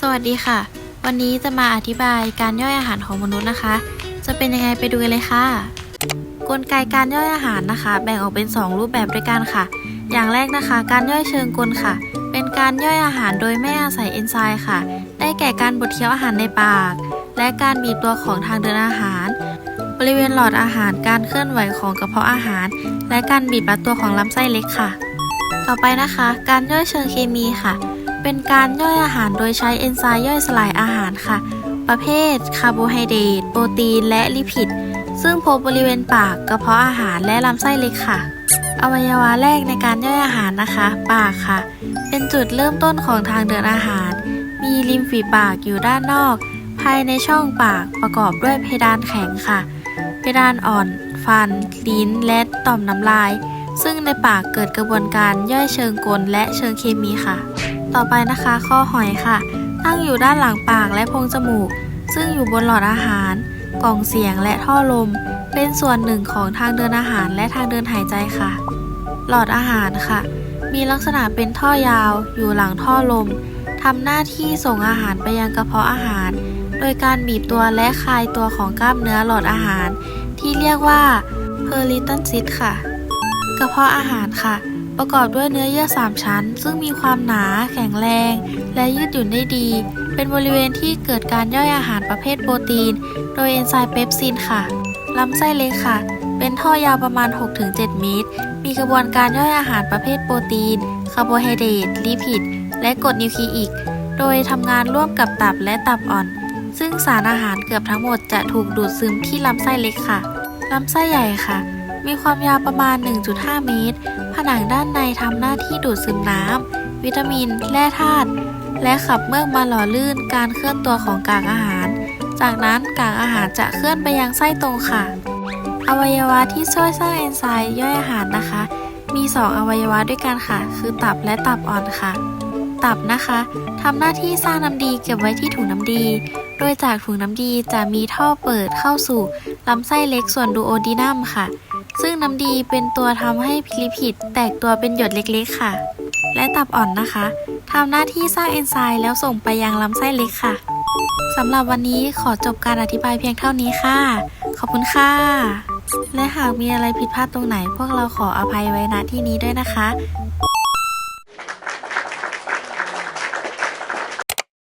สวัสดีค่ะ วันนี้จะมาอธิบายการย่อยอาหารของมนุษย์นะคะ จะเป็นยังไงไปดูกันเลยค่ะ กลไกการย่อยอาหารนะคะ แบ่งออกเป็น 2 รูปแบบด้วยกันค่ะ อย่างแรกนะคะ การย่อยเชิงกลค่ะ เป็นการย่อยอาหารโดยไม่อาศัยเอนไซม์ค่ะ ได้แก่การบดเคี้ยวอาหารในปาก และการบีบตัวของทางเดินอาหาร บริเวณหลอดอาหาร การเคลื่อนไหวของกระเพาะอาหาร และการบีบรัดตัวของลำไส้เล็กค่ะ ต่อไปนะคะ การย่อยเชิงเคมีค่ะ เป็นการย่อยอาหารโดยใช้เอนไซม์ย่อยสลายอาหารค่ะ ประเภทคาร์โบไฮเดรตโปรตีน และลิพิด ซึ่งพบบริเวณปากกระเพาะอาหารและลำไส้เล็กค่ะ อวัยวะแรกในการย่อยอาหารนะคะ ปากค่ะ เป็นจุดเริ่มต้นของทางเดินอาหาร มีริมฝีปากอยู่ด้านนอก ภายในช่องปากประกอบด้วยเพดานแข็งค่ะ เพดานอ่อน ฟัน ลิ้น และต่อมน้ำลายซึ่งในปากเกิดกระบวนการย่อยเชิงกลและเชิงเคมีค่ะ ต่อไปนะคะข้อหอยค่ะ ตั้งอยู่ด้านหลังปากและโพรงจมูก ซึ่งอยู่บนหลอดอาหาร กล่องเสียงและท่อลม เป็นส่วนหนึ่งของทางเดินอาหารและทางเดินหายใจค่ะ หลอดอาหารค่ะ มีลักษณะเป็นท่อยาว อยู่หลังท่อลมทำหน้าที่ส่งอาหารไปยังกระเพาะอาหาร โดยการบีบตัวและคลายตัวของกล้ามเนื้อหลอดอาหาร ที่เรียกว่า p e r i t o n c y t ค่ะ กระเพาะอาหารค่ะ ประกอบด้วยเนื้อเยื่อ3ชั้น ซึ่งมีความหนา แข็งแรง และยืดหยุ่นได้ดี เป็นบริเวณที่เกิดการย่อยอาหารประเภทโปรตีน โดยเอนไซม์เปปซินค่ะลำไส้เล็กค่ะ เป็นท่อยาวประมาณ 6-7 เมตร มีกระบวนการย่อยอาหารประเภทโปรตีน คาร์โบไฮเดรตลิพิด และกรดนิวคลีอิก โดยทำงานร่วมกับตับและตับอ่อน ซึ่งสารอาหารเกือบทั้งหมดจะถูกดูดซึมที่ลำไส้เล็กค่ะลำไส้ใหญ่ค่ะ มีความยาวประมาณ 1.5 เมตร ผนังด้านในทำหน้าที่ดูดซึมน้ำ วิตามิน แร่ธาตุ และขับเมือกมาหล่อลื่นการเคลื่อนตัวของกากอาหาร จากนั้นกากอาหารจะเคลื่อนไปยังไส้ตรงค่ะ อวัยวะที่ช่วยสร้างเอนไซม์ย่อยอาหารนะคะ มี 2 อวัยวะด้วยกันค่ะ คือตับและตับอ่อนค่ะ ตับนะคะทำหน้าที่สร้างน้ำดีเก็บไว้ที่ถุงน้ำดีโดยจากถุงน้ำดีจะมีท่อเปิดเข้าสู่ลำไส้เล็กส่วนดูโอดีนัมค่ะ ซึ่งน้ำดีเป็นตัวทำให้ลิพิดแตกตัวเป็นหยดเล็กๆค่ะ และตับอ่อนนะคะทำหน้าที่สร้างเอนไซม์แล้วส่งไปยังลำไส้เล็กค่ะสำหรับวันนี้ขอจบการอธิบายเพียงเท่านี้ค่ะ ขอบคุณค่ะ และหากมีอะไรผิดพลาดตรงไหน พวกเราขออภัยไว้ณที่นี้ด้วยนะคะ